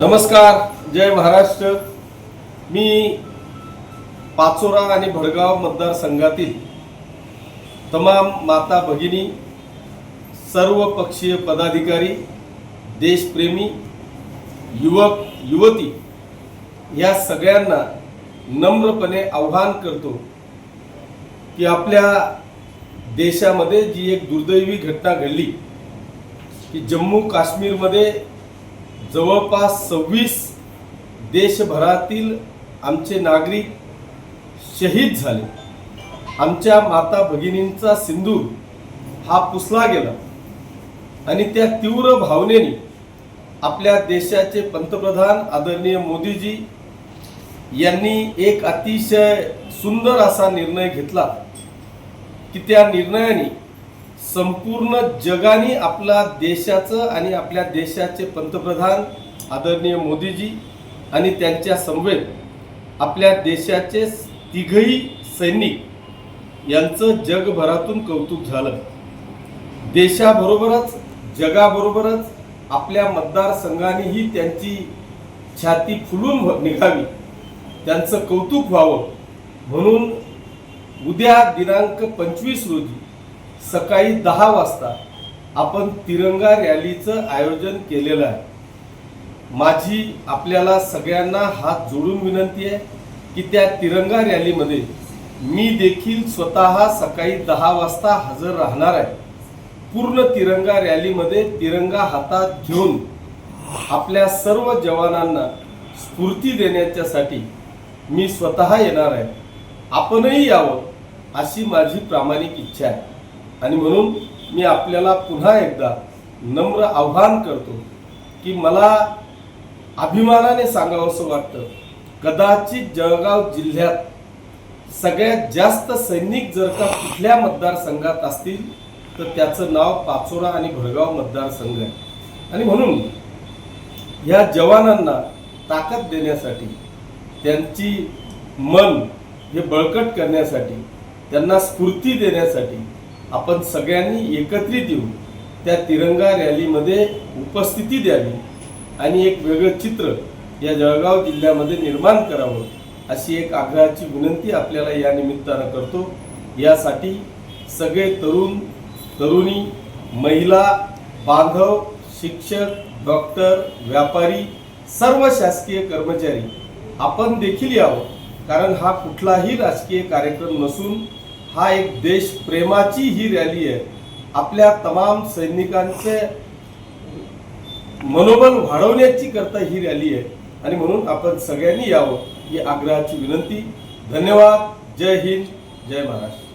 नमस्कार जय महाराष्ट्र. मी पाचोरा आणि भडगाव मतदारसंघातील तमाम माता भगिनी सर्व पक्षीय पदाधिकारी देशप्रेमी युवक युवती या सगळ्यांना नम्रपणे आव्हान करतो की आपल्या देशामध्ये जी एक दुर्दैवी घटना घडली की जम्मू काश्मीरमध्ये जवळपास सव्वीस देशभरातील आमचे नागरिक शहीद झाले. आमच्या माता भगिनींचा सिंदूर हा पुसला गेला आणि त्या तीव्र भावनेने आपल्या देशाचे पंतप्रधान आदरणीय मोदीजी यांनी एक अतिशय सुंदर असा निर्णय घेतला की त्या निर्णयाने संपूर्ण जगाने आपला देशाचं आणि आपल्या देशाचे पंतप्रधान आदरणीय मोदीजी आणि त्यांच्या समवेत आपल्या देशाचे तिघही सैनिक यांचं जगभरातून कौतुक झालं. देशाबरोबरच जगाबरोबरच आपल्या मतदारसंघानेही त्यांची छाती फुलून निघावी. त्यांचं कौतुक व्हावं म्हणून उद्या दिनांक पंचवीस रोजी सकाळी दहा वाजता आपण तिरंगा रॅलीचं आयोजन केलेलं आहे. माझी आपल्याला सगळ्यांना हात जोडून विनंती आहे की त्या तिरंगा रॅलीमध्ये मी देखील स्वतः सकाळी दहा वाजता हजर राहणार आहे. पूर्ण तिरंगा रॅलीमध्ये तिरंगा हातात घेऊन आपल्या सर्व जवानांना स्फूर्ती देण्याच्यासाठी मी स्वतः येणार आहे. आपणही यावं अशी माझी प्रामाणिक इच्छा आहे. आणि म्हणून मी आपल्याला पुन्हा एकदा नम्र आव्हान करतो की मला अभिमानाने सांगावंसं वाटतं. कदाचित जळगाव जिल्ह्यात सगळ्यात जास्त सैनिक जर का कुठल्या मतदारसंघात असतील तर त्याचं नाव पाचोरा आणि भडगाव मतदारसंघ आहे. आणि म्हणून या जवानांना ताकद देण्यासाठी त्यांची मन हे बळकट करण्यासाठी त्यांना स्फूर्ती देण्यासाठी आपण सगळ्यांनी एकत्रित येऊन त्या तिरंगा रॅलीमध्ये उपस्थिती द्यावी आणि एक वेगळं चित्र या जळगाव जिल्ह्यामध्ये निर्माण करावं अशी एक आग्रहाची विनंती आपल्याला या निमित्तानं करतो. यासाठी सगळे तरुण तरुणी महिला बांधव शिक्षक डॉक्टर व्यापारी सर्व शासकीय कर्मचारी आपण देखील यावं कारण हा कुठलाही राजकीय कार्यक्रम नसून हा एक देशप्रेमाची ही रॅली आहे. आपल्या तमाम सैनिकांचे मनोबल वाढवण्याची करता ही रॅली आहे. आणि म्हणून आपण सगळ्यांनी यावं ही आग्रहाची विनंती. धन्यवाद. जय हिंद. जय महाराष्ट्र.